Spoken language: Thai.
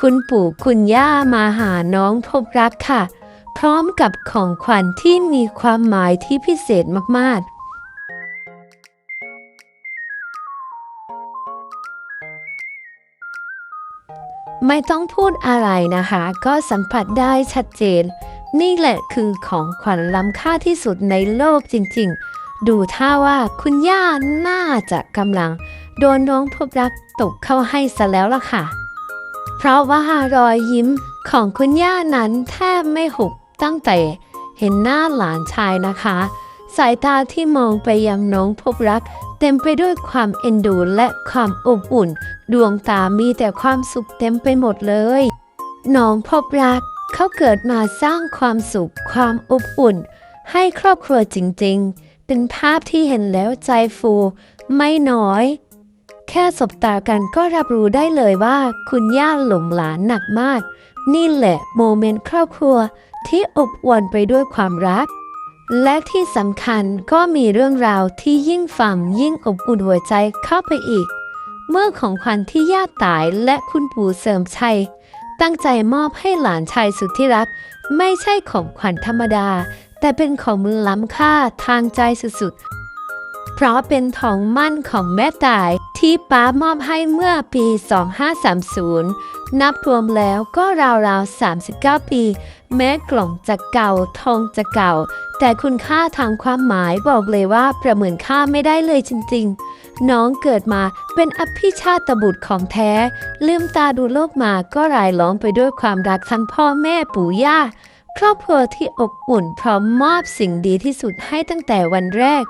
คุณปู่คุณย่ามาหาน้องพบรักค่ะ พร้อมกับของขวัญที่มีความหมายที่พิเศษมากๆไม่ต้องพูดอะไรนะคะ ก็สัมผัสได้ชัดเจน นี่แหละคือของขวัญล้ำค่าที่สุดในโลกจริงๆ ดูท่าว่าคุณย่าน่าจะกำลัง โดนน้องพบรักตกเข้าให้ซะแล้วล่ะค่ะ ราะว่ารอยยิ้มของคุณย่านั้นแทบไม่หุบตั้งแต่เห็นหน้าหลานชายนะคะ สายตาที่มองไปยังน้องพบรัก เต็มไปด้วยความเอ็นดูและความอบอุ่น ดวงตามีแต่ความสุขเต็มไปหมดเลย น้องพบรักเขาเกิดมาสร้างความสุข ความอบอุ่น ให้ครอบครัวจริงๆ เป็นภาพที่เห็นแล้วใจฟู ไม่น้อย ค่สบตากันก็รับรู้ได้เลยว่า คุณย่าหลงหลานหนักมาก นี่แหละโมเมนต์ครอบครัวที่อบอวลไปด้วยความรัก และที่สำคัญก็มีเรื่องราวที่ยิ่งฟังยิ่งอบอุ่นหัวใจเข้าไปอีก เมื่อของขวัญที่ย่าตายและคุณปู่เสริมชัย ตั้งใจมอบให้หลานชายสุดที่รัก ไม่ใช่ของขวัญธรรมดา แต่เป็นของมือล้ำค่าทางใจสุดๆ เพราะเป็นทองมั่นของแม่ตายที่ป้ามอบให้เมื่อปี 2530 นับรวมแล้วก็ราวๆ 39 ปี แม้กล่องจะเก่าทองจะเก่า แต่คุณค่าทางความหมายบอกเลยว่าประเมินค่าไม่ได้เลยจริง ๆ น้องเกิดมาเป็นอภิชาตบุตรของแท้ ลืมตาดูโลกมาก็รายล้อมไปด้วยความรักทั้งพ่อแม่ปู่ย่าครอบครัวที่อบอุ่นพร้อมมอบสิ่งดีที่สุดให้ตั้งแต่วันแรก